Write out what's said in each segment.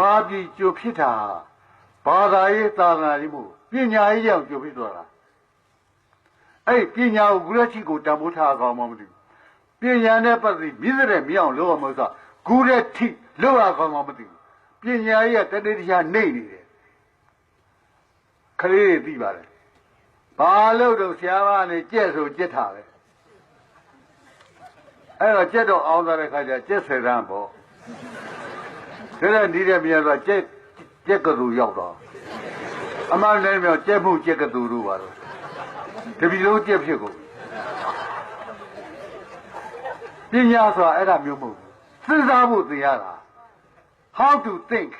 မာပြည်ကြိုဖြစ်တာဘာသာရေးသာသနာရေးမှုပညာရေးကြောင့်ကြိုဖြစ်သွားတာအဲ့ပညာကိုကုလချီကိုတန်ဖိုးထားအောင်မမသိဘူးပညာနဲ့ပတ်သက်ပြီးမြစ်တဲ့မြောင်လောအောင်မဆိုဂူတဲ့ထိလောရအောင်မမသိဘူးပညာရေးကတတိတရားနေနေတယ်ခလေးတွေသိပါတယ်ဘာလို့တော့ဆရာမကနေကြက်ဆိုကြက်တာပဲအဲ့တော့ကြက်တော့အောင်သွားတဲ့ခါကျကြက်ဆယ်တန်းပေါ့ ဒါနဲ့ဒီတဲ့မြန်ဆိုကြက်ကြက်ကတူရောက်တော့အမှန်တည်းမြောက်ကြက်မှုကြက်ကတူတို့ပါတော့တပီလုံးကြက်ဖြစ်ကုန်ပညာဆိုတာအဲ့ဒါမျိုးမဟုတ်ဘူးစဉ်းစားဖို့သင်ရတာ how to think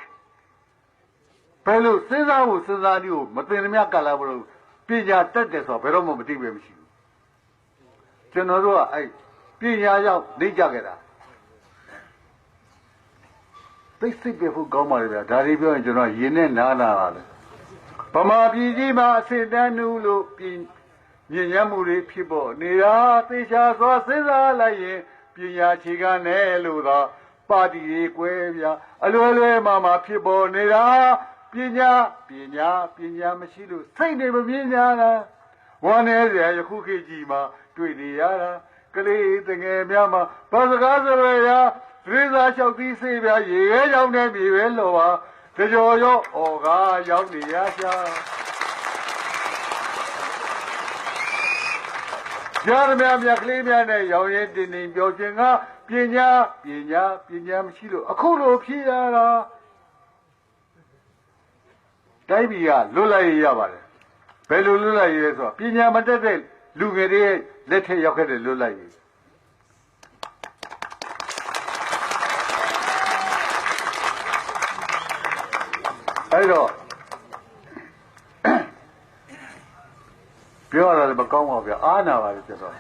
ဘယ်လိုစဉ်းစားဖို့စဉ်းစားနည်းကိုမသိသမျှကလာဘလို့ပညာတတ်တယ်ဆိုတာဘယ်တော့မှမသိပဲမရှိဘူးကျွန်တော်တို့ကအဲ့ပညာရောက်နေကြခဲ့တာ သိစိတ်ပြဖို့ကောင်းပါလေဗျာဒါတွေပြောရင်ကျွန်တော်ရင်နဲ့နားနာပါလေဗမာပြည်ကြီးမှာအစစ်တန်းနူးလို့ပြင်ညဉ့်ညမ်းမှုတွေဖြစ်ပေါ်နေတာသေချာစွာစဉ်းစားလိုက်ရင်ပညာခြေကနဲ့လို့သာပါတီတွေကွဲဗျာအလွယ်လွယ်မှမှဖြစ်ပေါ်နေတာပညာပညာပညာမရှိလို့စိတ်တွေမမြင်ကြတာဝမ်းနေရယခုခေတ်ကြီးမှာတွေ့နေရတာကလေးတငယ်များမှာဘာစကားဆိုရရာ ရိသာလျှောက်ပြီးစေးပြရေရဲရောက်နေပြီပဲလို့ပါကြော်ရောဩကားရောက်နေရရှာကြားရမြမြကလေးများနဲ့ရောင်ရင်တင်တင်ပြောခြင်းကပညာပညာပညာမရှိလို့အခုလိုဖြစ်ရတာတိုင်းပြည်ကလွတ်လပ်ရေးရပါတယ်ဘယ်လိုလွတ်လပ်ရေးလဲဆိုတော့ပညာမတတ်တဲ့လူငယ်တွေရဲ့လက်ထက်ရောက်ခဲ့တဲ့လွတ်လပ်ရေး အဲ့တော့ပြောရတာလည်းမကောင်းပါဘူးဗျာအားနာပါလေကျွန်တော်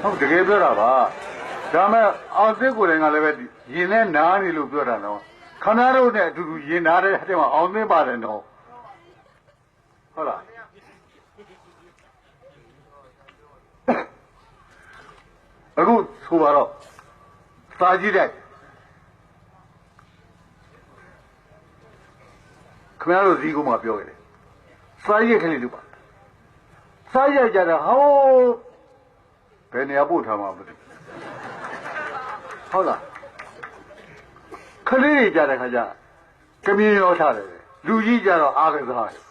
ဟုတ်တကယ်ပြောတာပါဒါမဲ့အောင်သိကိုယ်တိုင်ကလည်းပဲရင်နဲ့နားနေလို့ပြောတာနော်ခဏတော့နဲ့အတူတူရင်နားတဲ့အဲ့မှာအောင်သိပါတယ်နော်ဟုတ်လားအခုဆိုပါတော့စာကြည့်တဲ့ ခင်ဗျားတို့ဇီးကုန်းမှာပြောခဲ့တယ်စားရက်ကလေးလို့ပါစားရက်ကြတာဟောဘယ်နေရာပို့ထားမှာမသိဘူးဟုတ်လားခလေးတွေကြတဲ့ခါကျကမြင်ရောထားတယ်လူကြီးကြတော့အားကစားတယ်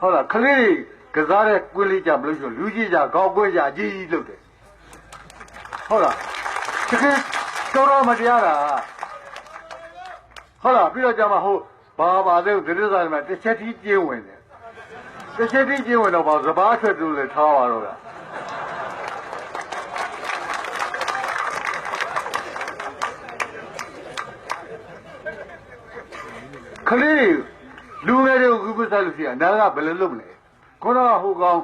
ဟုတ်လားခလေးတွေကစားတဲ့ကွင်းလေးကြမလို့ရှိရင်လူကြီးကြခေါက်ကွင်းကြအကြီးကြီးလုပ်တယ်ဟုတ်လားတကယ်တော်တော်မတရားတာဟုတ်လားပြီးတော့ကြမှာဟို ဘာပါလဲဒိဋ္ဌိဆိုင်မှာတစ်ချက်ကြီးကျင်းဝင်တယ်တစ်ချက်ကြီးကျင်းဝင်တော့ဘာစဘာအထွက်တူလေထားပါတော့လားခလေးလူငယ်တွေကိုခုပစားလို့ရှိရင်ဒါကဘယ်လိုလုပ်မလဲခေါတော့ဟိုကောင်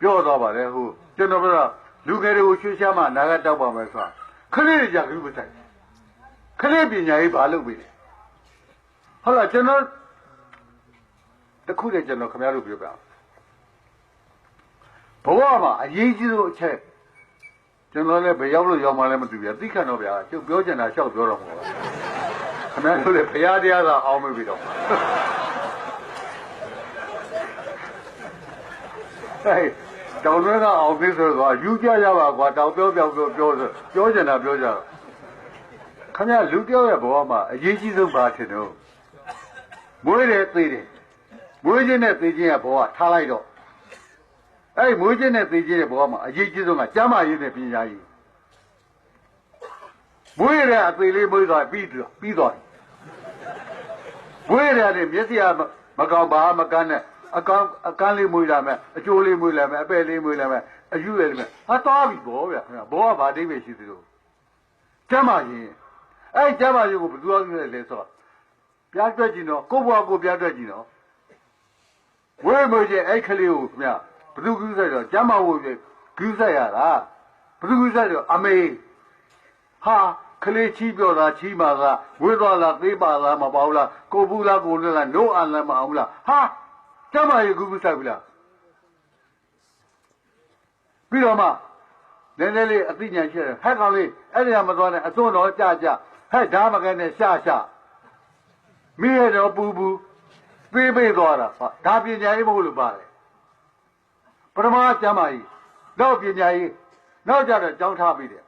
ပြောတော့ပါတယ်ဟိုကျွန်တော်ပြောလူငယ်တွေကိုရွှေရှားမှနာကတောက်ပါမယ်ဆိုတာခလေးတွေကြခုပစားခလေးပညာရေးဘာလုပ်ပြီလဲ ဟုတ်လားကျွန်တော်တခုတည်းကျွန်တော်ခင်ဗျားတို့ပြောပြအောင်ဘဝမှာအရေးကြီးဆုံးအချက်ကျွန်တော်လည်းဘယ်ရောက်လို့ရောက်မှလည်းမသိဘူးသိခံတော့ဗျာကျုပ်ပြောချင်တာရှောက်ပြောတော့မှာပါခင်ဗျားတို့လည်းဘုရားတရားသာအောင်းမပြီတော့ဟဲ့တောင်တွင်းကအောင်သိဆိုတော့ယူကြရပါကွာတောင်ပြောပြောပြောပြောဆိုပြောချင်တာပြောကြတော့ခင်ဗျားလူပြောရဲ့ဘဝမှာအရေးကြီးဆုံးဘာထင်တော့ မွေးတယ်သေတယ်မွေးခြင်းနဲ့သေခြင်းရဲ့ဘဝထားလိုက်တော့အဲ့ဒီမွေးခြင်းနဲ့သေခြင်းရဲ့ဘဝမှာအရေးကြီးဆုံးကကျမ်းမာရေးနဲ့ပညာရေးမွေးတဲ့အသေးလေးမွေးသွားပြီးတော့ပြီးသွားတယ်မွေးတယ်နဲ့မျက်စိကမကောင်းပါမကန်းနဲ့အကန်းအကန်းလေးမွေးလာမယ်အကျိုးလေးမွေးလာမယ်အပဲ့လေးမွေးလာမယ်အယူရည်လေးမယ်ဟာသွားပြီဘောဗျာခင်ဗျာဘောကဘာအိဗယ်ရှိသလိုကျမ်းမာရေးအဲ့ဒီကျမ်းမာရေးကိုဘယ်သူကလဲလဲဆိုတော့ ပြားတွက်ကြည့်တော့ကိုယ့်ဘဝကိုပြားတွက်ကြည့်တော့ဝိမွေကျအဲ့ခလေးကိုခင်ဗျဘသူကူးဆိုင်တော့ကျမ်းမဝိကျကူးဆိုင်ရတာဘသူကူးဆိုင်တော့အမေဟာခလေးချီးပြောတာချီးမှာကဝိသွားလားသေးပါလားမပေါ့လားကိုဘူးလားကိုလွတ်လားနိုးအန်လည်းမအောင်လားဟာကျမ်းမရေကူးကူးဆိုင်ပြီလားပြီးတော့မှနည်းနည်းလေးအသိဉာဏ်ရှိတယ်ဟဲ့ကောင်လေးအဲ့ဒီကမသွားနဲ့အစွန်းတော့ကြကြဟဲ့ဒါမကနဲ့ရှာရှာ မိရတော့ပူပူပေးပေးသွားတာဟာဒါပညာရေးမဟုတ်လို့ပါတယ်ပထမကျမ်းမာကြီးနောက်ပညာရေးနောက်ကြတော့ကြောင်းထားပြီးတယ်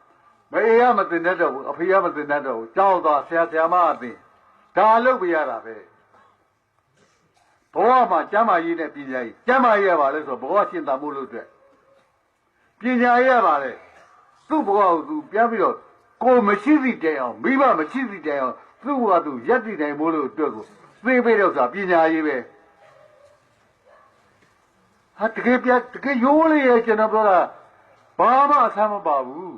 မအေးရမတင်တတ်တော့ဘူးအဖေရမတင်တတ်တော့ဘူးကြောင်းသွားဆရာဆရာမအသိဒါလုပ်ပြရတာပဲဘဝမှာကျမ်းမာရေးနဲ့ပညာရေးကျမ်းမာရေးရပါလဲဆိုတော့ဘဝရှင်းတာမှုလို့အတွက်ပညာရေးရပါလဲသူ့ဘဝကိုသူပြန်ပြီးတော့ကိုမရှိသည့်တိုင်အောင်မိဘမရှိသည့်တိုင်အောင် သူ့ဘဝသူရက်တည်နိုင်မို့လို့အတွက်ကိုသိပေးတော့ဆိုတာပညာရေးပဲဟာတကယ်ပြတကယ်ရိုးလေးရဲ့ကျွန်တော်ပြောတာဘာမှအဆမ်းမပါဘူး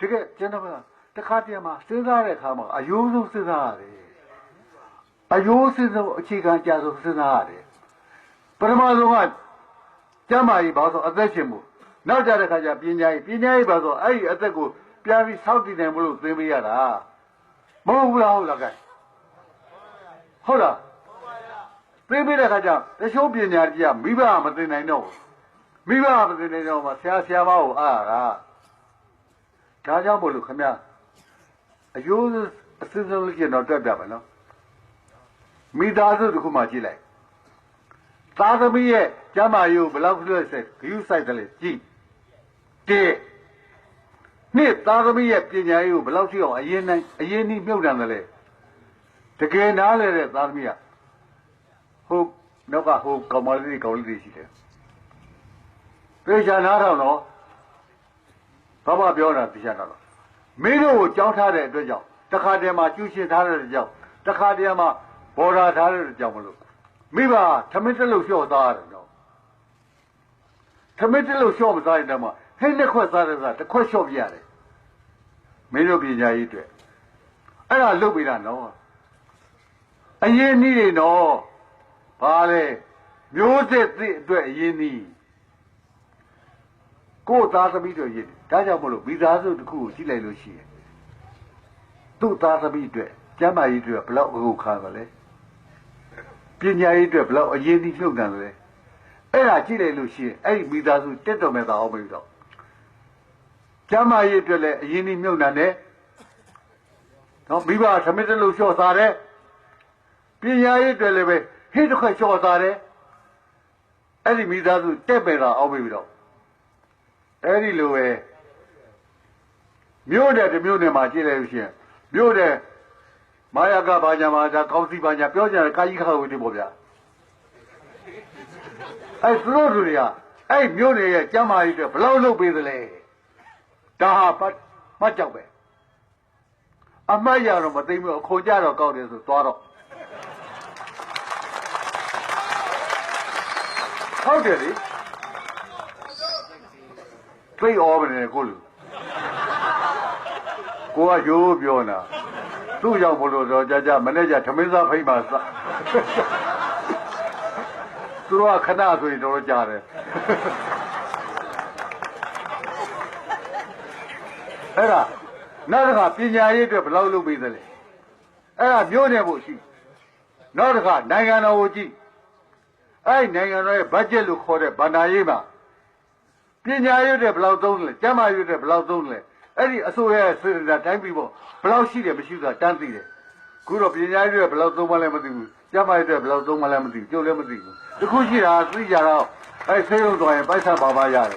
တကယ်ကျွန်တော်ပြောတာတစ်ခါတည်းမှာစဉ်းစားတဲ့အခါမှာအယိုးဆုံးစဉ်းစားရတယ်အယိုးစဉ်းစားအခြေခံကြဆုံးစဉ်းစားရတယ်ပထမဆုံးကကျမ်းမာရေးဘာလို့ဆိုအသက်ရှင်မှုနောက်ကြတဲ့ခါကျပညာရေးပညာရေးဘာလို့ဆိုအဲ့ဒီအသက်ကိုပြန်ပြီးစောင့်တည်နိုင်မလို့သင်ပေးရတာ မဟုတ်ဘူးလားဟုတ်လားကဲဟုတ်လားသင်ပေးတဲ့ခါကျတချို့ပညာကြီးကမိဘကမသင်နိုင်တော့ဘူးမိဘကမသင်နိုင်တော့မှဆရာဆရာမကိုအားရတာဒါကြောင့်မို့လို့ခမအယိုးအစစလို့ကျင်တော့တွက်ပြမယ်နော်မိသားစုတစ်ခုမှကြည့်လိုက်သားသမီးရဲ့ကျမ်းမာရေးကိုဘယ်လောက်လွတ်ဆက်ဂရုစိုက်တယ်လဲကြည့်တဲ့ နှစ်သားသမီးရဲ့ပညာရေးကိုဘယ်လောက်ရှိအောင်အရင်နိုင်အရင်နှီးမြုပ်တယ်လဲတကယ်နားလဲတဲ့သားသမီးကဟုတ်နောက်ကဟိုကောင်မလေးကောင်လေးတွေရှိတယ်ပြေချာနားထောင်တော့ဘာမှပြောတာပြေချာနားတော့မင်းတို့ကိုကြောင်းထားတဲ့အတွက်ကြောင့်တခါတည်းမှာကျူးရှင်ထားတဲ့အတွက်ကြောင့်တခါတည်းမှာဘော်ဒါထားတဲ့အတွက်ကြောင့်မလို့မိဘထမင်းတက်လို့လျှော့သားရတယ်နော်ထမင်းတက်လို့လျှော့မသားရင်တည်းမှာ ဟင်းတစ်ခွက်သားတဲ့စားတစ်ခွက်လျှော့ပြရတယ်မင်းတို့ပညာရေးအတွက်အဲ့ဒါလုပ်ပေးတာနော်အရင်နည်းတွေနော်ဘာလဲမျိုးစစ်သည့်အတွက်အရင်နည်းကိုယ်သားသမီးတို့ရည်ဒါကြောင့်မလို့မိသားစုတစ်ခုကိုကြည့်လိုက်လို့ရှိရင်သူ့သားသမီးအတွက်ကျမ်းမာရေးအတွက်ဘယ်လောက်အခုခါပါလဲပညာရေးအတွက်ဘယ်လောက်အရေးကြီးလှုပ်တယ်လဲအဲ့ဒါကြည့်လိုက်လို့ရှိရင်အဲ့ဒီမိသားစုတက်တော်မဲ့သားအောင်ပြီတော့ ကျမ်းမာရေးအတွက်လည်းအရင်ကြီးမြုပ်နှံတယ်နော်မိဘသမီးတလို့လျှော့စားတယ်ပညာရေးအတွက်လည်းပဲဟိတစ်ခွက်လျှော့စားတယ်အဲ့ဒီမိသားစုတက်မဲ့သားအောင်ပြီတော့အဲ့ဒီလိုပဲမြို့တဲ့တစ်မြို့နယ်မှာကြည့်လိုက်လို့ရှိရင်မြို့တဲ့မာယာကဘာညာမာညာကောင်းစီဘာညာပြောကြတယ်ကာကြီးခါဝေးနေပေါ့ဗျာအဲ့သူတို့လူတွေကအဲ့မြို့နယ်ရဲ့ကျမ်းမာရေးတွေဘယ်လောက်လုပ်ပေးသလဲ ဒါဟာပတ်မှတ်ကြောက်ပဲအမတ်ရတော့မသိဘူးအခွန်ကြတော့ကောက်တယ်ဆိုသွားတော့ဟုတ်တယ်လေသိဩမနေကိုလူကိုကရိုးပြောနေတာသူ့ရောက်ဘလို့တော့ကြာကြာမနေ့ကထမင်းစားဖိမ့်ပါစသူတို့ကခဏဆိုရင်တော့ကြားတယ်အဲ့ဒါ နောက်တစ်ခါပညာရေးအတွက်ဘယ်လောက်လုပ်ပေးသလဲအဲ့ဒါမျိုးနေဖို့ရှိနောက်တစ်ခါနိုင်ငံတော်ကိုကြည့်အဲ့နိုင်ငံတော်ရဲ့ဘတ်ဂျက်လို့ခေါ်တဲ့ဗန္ဒာရေးမှာပညာရေးအတွက်ဘယ်လောက်သုံးလဲကျန်းမာရေးအတွက်ဘယ်လောက်သုံးလဲအဲ့ဒီအစိုးရရဲ့စေတနာတိုင်းပြည်ပေါ့ဘယ်လောက်ရှိတယ်မရှိဆိုတာတန်းသိတယ်ခုတော့ပညာရေးအတွက်ဘယ်လောက်သုံးမှလည်းမသိဘူးကျန်းမာရေးအတွက်ဘယ်လောက်သုံးမှလည်းမသိဘူးကြုံလည်းမသိဘူးတခုရှိတာသိကြတော့အဲ့ဆေးရုံသွားရင်ပိုက်ဆံပါပါရတယ်